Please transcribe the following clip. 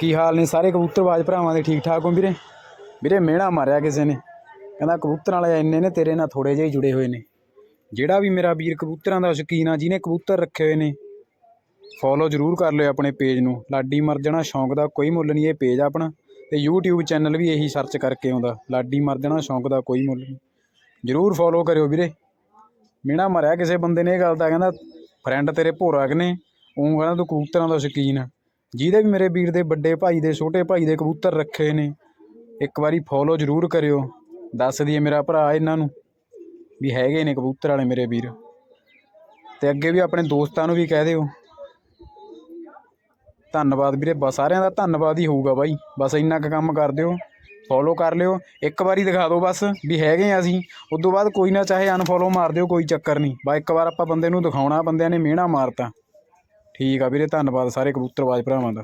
ਕੀ ਹਾਲ ਨੇ ਸਾਰੇ ਕਬੂਤਰਬਾਜ਼ ਭਰਾਵਾਂ ਦੇ ਠੀਕ ਠਾਕ ਹੋ ਵੀਰੇ? ਵੀਰੇ ਮਿਹਣਾ ਮਾਰਿਆ ਕਿਸੇ ਨੇ। ਕਹਿੰਦਾ ਕਬੂਤਰਾਂ ਵਾਲੇ ਇੰਨੇ ਨੇ, ਤੇਰੇ ਨਾਲ ਥੋੜੇ ਜਿਹੇ ਜੁੜੇ ਹੋਏ ਨੇ। ਜਿਹੜਾ ਵੀ ਮੇਰਾ ਵੀਰ ਕਬੂਤਰਾਂ ਦਾ ਸ਼ੌਕੀਨ ਆ, ਜਿਹਨੇ ਕਬੂਤਰ ਰੱਖੇ ਹੋਏ ਨੇ ਫੋਲੋ ਜ਼ਰੂਰ ਕਰ ਲਿਓ ਆਪਣੇ ਪੇਜ ਨੂੰ। ਲਾਡੀ ਮਰ ਜਾਣਾ ਸ਼ੌਂਕ ਦਾ ਕੋਈ ਮੁੱਲ ਨਹੀਂ, ਇਹ ਪੇਜ ਆਪਣਾ। ਤੇ YouTube ਚੈਨਲ ਵੀ ਇਹੀ ਸਰਚ ਕਰਕੇ ਆਉਂਦਾ। ਲਾਡੀ ਮਰ ਜਾਣਾ ਸ਼ੌਂਕ ਦਾ ਕੋਈ ਮੁੱਲ ਨਹੀਂ। ਜ਼ਰੂਰ ਫੋਲੋ ਕਰਿਓ ਵੀਰੇ। ਮਿਹਣਾ ਮਾਰਿਆ ਕਿਸੇ ਬੰਦੇ ਨੇ ਇਹ ਗੱਲ ਦਾ, ਕਹਿੰਦਾ ਫਰੈਂਡ ਤੇਰੇ ਭੋਰਾ ਨੇ ਉਹ ਕਹਿੰਦਾ ਤੂੰ ਕਬੂਤਰਾਂ ਦਾ ਸ਼ੌਕੀਨ ਆ। ਜਿਹਦੇ ਵੀ ਮੇਰੇ ਵੀਰ ਦੇ ਵੱਡੇ ਭਾਈ ਦੇ, ਛੋਟੇ ਭਾਈ ਦੇ ਕਬੂਤਰ ਰੱਖੇ ਨੇ, ਇੱਕ ਵਾਰੀ ਫੋਲੋ ਜ਼ਰੂਰ ਕਰਿਓ। ਦੱਸ ਦਈਏ ਮੇਰਾ ਭਰਾ ਇਹਨਾਂ ਨੂੰ ਵੀ ਹੈਗੇ ਨੇ ਕਬੂਤਰ ਵਾਲੇ ਮੇਰੇ ਵੀਰ। ਤੇ ਅੱਗੇ ਵੀ ਆਪਣੇ ਦੋਸਤਾਂ ਨੂੰ ਵੀ ਕਹਿ ਦਿਓ। ਧੰਨਵਾਦ ਵੀਰੇ, ਬਸ ਸਾਰਿਆਂ ਦਾ ਧੰਨਵਾਦ ਹੀ ਹੋਊਗਾ ਬਾਈ। ਬਸ ਇੰਨਾ ਕੁ ਕੰਮ ਕਰ ਦਿਓ ਫੋਲੋ ਕਰ ਲਿਓ। ਇੱਕ ਵਾਰੀ ਦਿਖਾ ਦਿਓ ਬਸ ਵੀ ਹੈਗੇ ਆ ਅਸੀਂ। ਉਦੋਂ ਬਾਅਦ ਕੋਈ ਨਾ ਚਾਹੇ ਅਨਫੋਲੋ ਮਾਰ ਦਿਓ, ਕੋਈ ਚੱਕਰ ਨਹੀਂ। ਬਸ ਇੱਕ ਵਾਰ ਆਪਾਂ ਬੰਦੇ ਨੂੰ ਦਿਖਾਉਣਾ, ਬੰਦਿਆਂ ਨੇ ਮਿਹਣਾ ਮਾਰਤਾ। ਠੀਕ ਆ ਵੀਰੇ ਧੰਨਵਾਦ ਸਾਰੇ ਕਬੂਤਰਬਾਜ਼ ਭਰਾਵਾਂ ਦਾ।